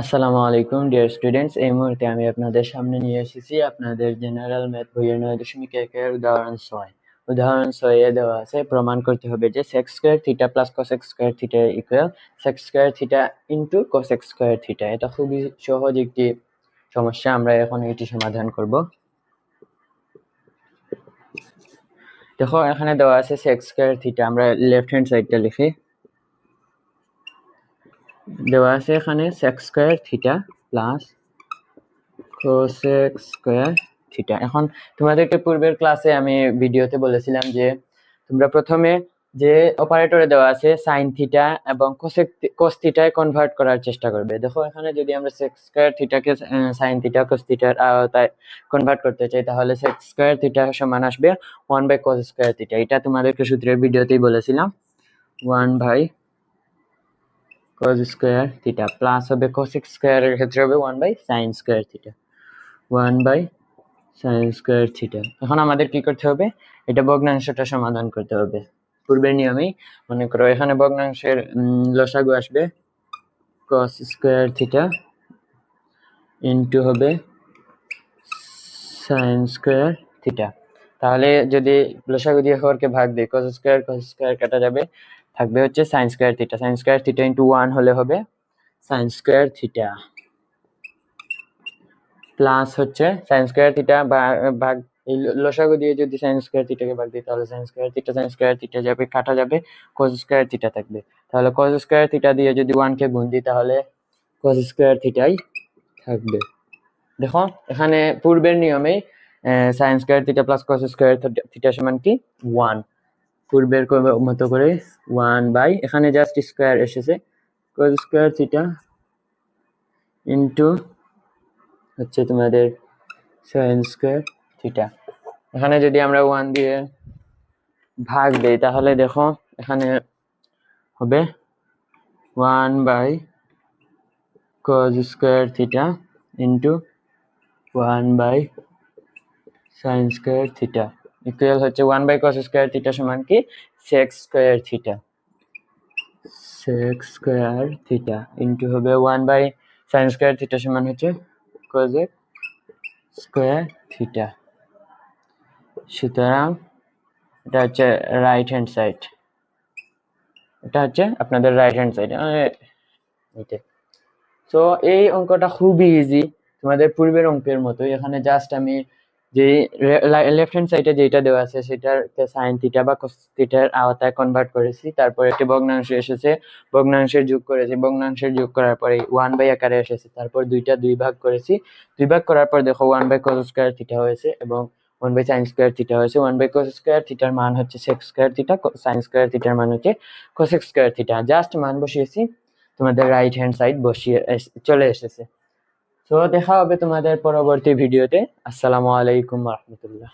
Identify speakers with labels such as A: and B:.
A: আসসালামু আলাইকুম, dear students. এই মুহূর্তে আমি আপনাদের সামনে নিয়ে এসেছি আপনাদের জেনারেল ম্যাথ বইয়ের নয় দশমিক একের উদাহরণ ছয়। উদাহরণ ছয়ে দেওয়া আছে, প্রমাণ করতে হবে যে sec square theta plus cosec square theta equal sec square theta into cosec square theta এটা খুবই সহজ একটি সমস্যা, আমরা এখন এটি সমাধান করব। দেখো, এখানে দেওয়া আছে সেক্স স্কোয়ার থিটা আমরা লেফট হ্যান্ড সাইডটা লিখি। দেওয়া আছে এখানে sec square theta plus cosec square theta এখন তোমাদেরকে পূর্বের ক্লাসে আমি ভিডিওতে বলেছিলাম যে, তোমরা প্রথমে যে অপারেটরে দেওয়া আছে সাইন থিটা এবং কোসেক কোস থিটায় কনভার্ট করার চেষ্টা করবে। দেখো এখানে যদি আমরা সেক্স স্কোয়ার থিটাকে সাইন থিটা কোস থিটার আওতায় কনভার্ট করতে চাই, তাহলে সেক্স স্কোয়ার থিটা সমান আসবে one by cos square theta এটা তোমাদেরকে সূত্রের ভিডিওতেই বলেছিলাম। One by cos square theta plus হবে cosec স্কোয়ারের ক্ষেত্রে হবে one by sine square theta one by sine square theta এখন আমাদের কি করতে হবে? এটা ভগ্নাংশটা সমাধান করতে হবে। পূর্বের নিয়মেই মনে করো এখানে ভগ্নাংশের লসাগু আসবে cos স্কোয়ার থিটা ইন্টু হবে সাইন স্কোয়ার থিটা তাহলে যদি লসাগু দিয়ে হরকে ভাগ দিই, cos স্কোয়ার cos স্কোয়ার কাটা যাবে থাকবে হচ্ছে sine square theta sine square theta into one হলে হবে সাইন স্কোয়ার থিটা প্লাস হচ্ছে সাইন স্কোয়ার থিটা ভাগ, এই লসাগু দিয়ে যদি সাইন স্কোয়ার থিটাকে ভাগ দিই, তাহলে sine square theta sine square theta যাবে, কাটা যাবে কজ স্কোয়ার থিটা থাকবে। তাহলে কজ স্কোয়ার থিটা দিয়ে যদি ওয়ানকে গুণ দিই, তাহলে কজ স্কোয়ার থিটাই থাকবে। দেখো, এখানে পূর্বের নিয়মেই sine square theta plus cos square theta সমান কি? ওয়ান পূর্বের মতো করে ওয়ান বাই, এখানে জাস্ট স্কোয়ার এসেছে। স্কোয়ার থিটা ইন্টু হচ্ছে তোমাদের সাইন স্কোয়ার থিটা এখানে যদি আমরা ওয়ান দিয়ে ভাগ দেই, তাহলে দেখো এখানে হবে one by cos square theta into one by sine square theta equal হচ্ছে one by cos square theta সমান কি? Sec square theta sec square theta into হবে one by sine square theta সমান হচ্ছে কোজেক স্কোয়ার থিটা সুতরাং এটা হচ্ছে right hand side এটা হচ্ছে আপনাদের রাইট হ্যান্ড সাইড তো এই অঙ্কটা খুবই ইজি তোমাদের পূর্বের অঙ্কের মতো এখানে জাস্ট আমি যে লেফট হ্যান্ড সাইডে যেটা দেওয়া আছে সেটার সাইন থিটা বা কোস থিটার আওতায় কনভার্ট করেছি। তারপর একটি ভগ্নাংশ এসেছে, ভগ্নাংশের যোগ করেছি, ভগ্নাংশের যোগ করার পরে ওয়ান বাই আকারে এসেছে। তারপর দুইটা দুই ভাগ করেছি। দুই ভাগ করার পর দেখো one by cos square theta হয়েছে এবং one by sine square theta হয়েছে। ওয়ান বাই কোস স্কোয়ার থিটার মান হচ্ছে sec square theta sine square থিটার মান হচ্ছে কোসেক স্কোয়ার থিটা জাস্ট মান বসিয়েছি, তোমাদের রাইট হ্যান্ড সাইড বসিয়ে চলে এসেছে। তো দেখা হবে তোমাদের পরবর্তী ভিডিওতে আসসালামু আলাইকুম রহমতুল্লাহ।